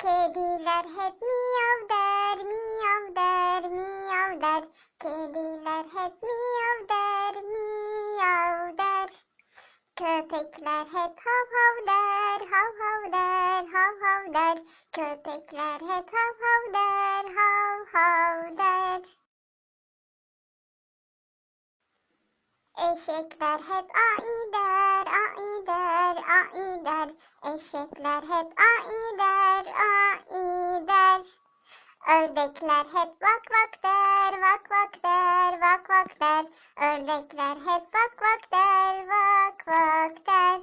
Kediler hep miyav der, miyav der, miyav der. Kediler hep miyav der, miyav der. Köpekler hep hav hav der, hav hav der, hav hav der. Köpekler hep hav hav der, hav hav der. Eşekler hep ai der, ai der, ai der. Eşekler hep ai der, ai der. Ördekler hep vak vak der, vak vak der, vak vak der. Ördekler hep vak vak der, vak vak der.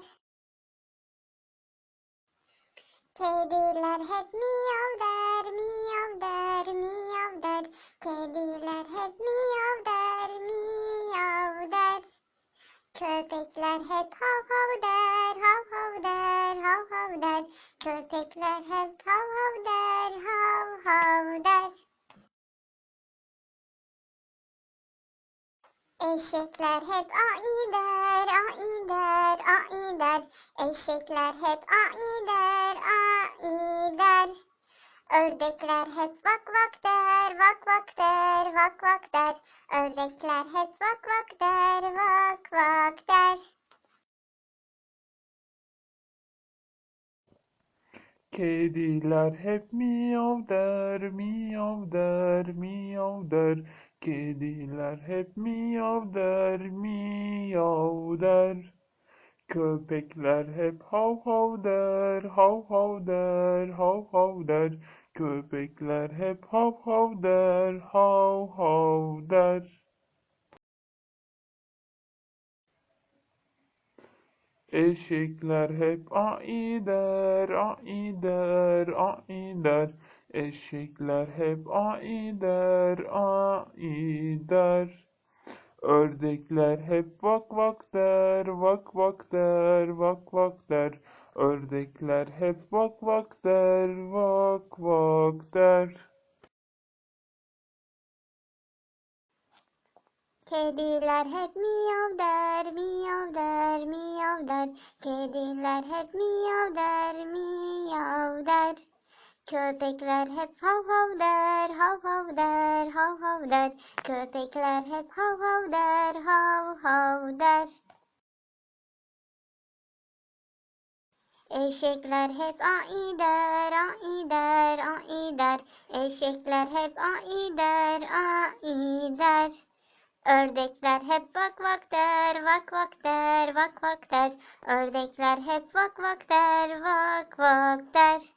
Kediler hep miyav der, miyav der, miyav der. Kediler hep miyav der, miyav der. Köpekler hep hav hav der, hav hav hav hav. Köpekler hep hav hav hav hav. Eşekler hep ai der, ai ai. Eşekler hep ai der, ai. Ördekler hep vak vak der, vak vak der, vak vak der. Ördekler hep vak vak der, vak vak der. Kediler hep miyav der, miyav der, miyav der. Kediler hep miyav der, miyav der. Köpekler hep hav hav der, hav hav der, hav hav der. Köpekler hep hav hav der, hav hav der. Eşekler hep ai der, ai der, ai der. Eşekler hep ai der, ai der. Ördekler hep vak vak der, vak vak der, vak vak der. Ördekler hep vak vak der, vak vak der. Kediler hep miyav der, miyav der, miyav der. Kediler hep miyav der, miyav der. Köpekler hep hav hav der, hav hav der, hav hav der. Köpekler hep hav hav der, hav hav der. Eşekler hep ai der, ai der, ai der. Eşekler hep ai der, ai der. Ördekler hep vak vak der, vak vak der, vak vak der. Ördekler hep vak vak der, vak vak der.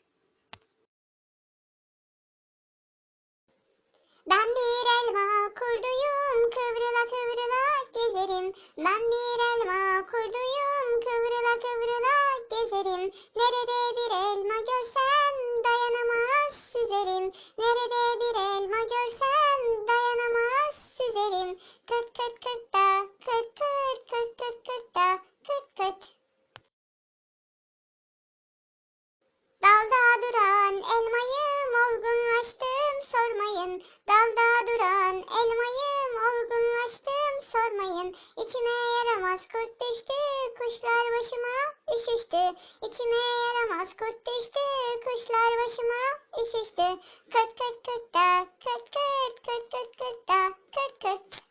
Ben bir elma kurduyum, kıvrıla kıvrıla gezerim. Ben bir kuşlar başıma üşüştü. Kırt kırt kırt da kırt kırt kırt kırt kırt da kırt kırt.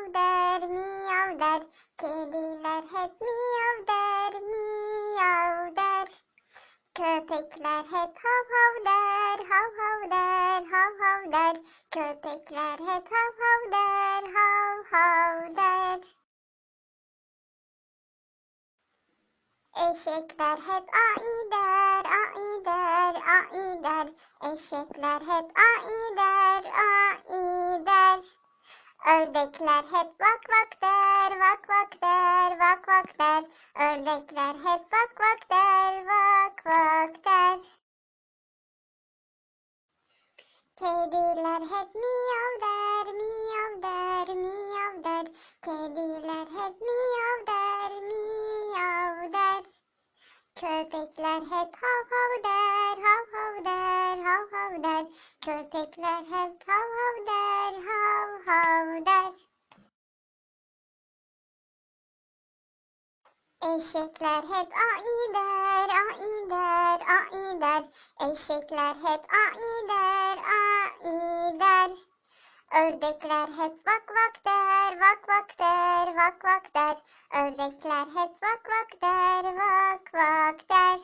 miyav der, miyav der. Kediler hep miyav der, miyav der. Köpekler hep hav hav der, hav hav der, hav hav der. Köpekler hep hav hav der, hav hav der. Eşekler hep ai der, ai der, ai der. Eşekler hep ai der, ai der. Ördekler hep vak vak der, vak vak der, vak vak der. Ördekler hep vak vak der, vak vak der. Kediler hep miyav der, miyav der, miyav der. Kediler hep miyav der, miyav der. Köpekler hep hav hav der, hav hav der, hav hav der. Köpekler hep hav hav der, hav hav der. Eşekler hep ai der, ai der, ai der. Eşekler hep ai der, ai der. Ördekler hep vak vak der, vak vak der, vak vak der. Ördekler hep vak vak der, vak vak der.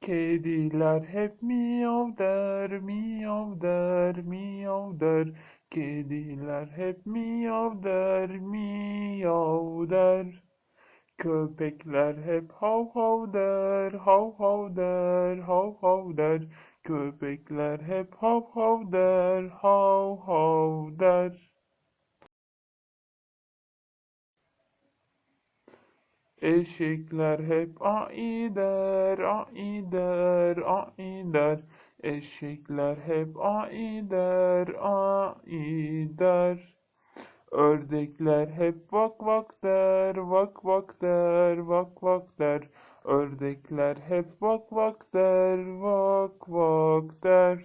Kediler hep miyav der, miyav der, miyav der. Kediler hep miyav der, miyav der. Köpekler hep hav hav der, hav hav der, hav hav der. Köpekler hep hav hav der, hav hav der. Eşekler hep ai der, ai der, ai der. Eşekler hep ai der, ai der. Ördekler hep vak vak der, vak vak der, vak vak der. Ördekler hep vak vak der, vak vak der.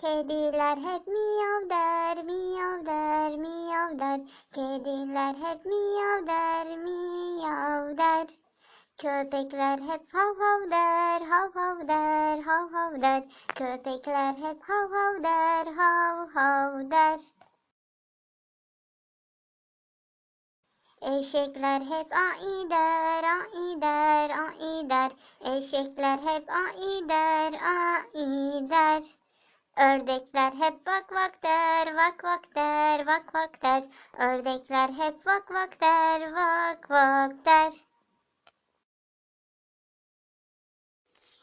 Kediler hep miyav der, miyav der, miyav der. Kediler hep miyav der, miyav der. Köpekler hep hav hav der, hav hav der, hav hav der. Köpekler hep hav hav der, hav hav der. Eşekler hep ai der, ai der, ai der. Eşekler hep ai der, ai der. Ördekler hep vak vak der, vak vak der, vak vak der. Ördekler hep vak vak der, vak vak der.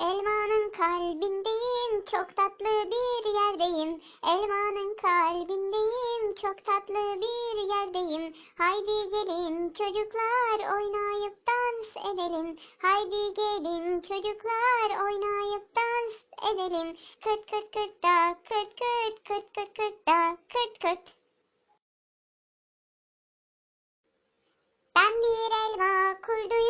Elmanın kalbindeyim, çok tatlı bir yerdeyim. Elmanın kalbindeyim, çok tatlı bir yerdeyim. Haydi gelin çocuklar oynayıp dans edelim. Haydi gelin çocuklar oynayıp dans edelim. Kırt kırt kırt da, kırt kırt kırt kırt kırt da, kırt kırt. Ben bir elma kurduyum,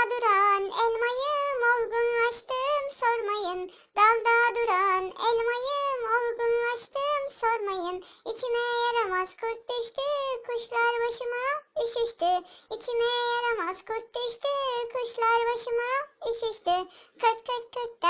duran elmayım olgunlaştım sormayın. Dalda duran elmayım olgunlaştım sormayın. İçime yaramaz kurt düştü kuşlar başıma üşüştü. İçime yaramaz kurt düştü kuşlar başıma üşüştü. Kırt kırt kırt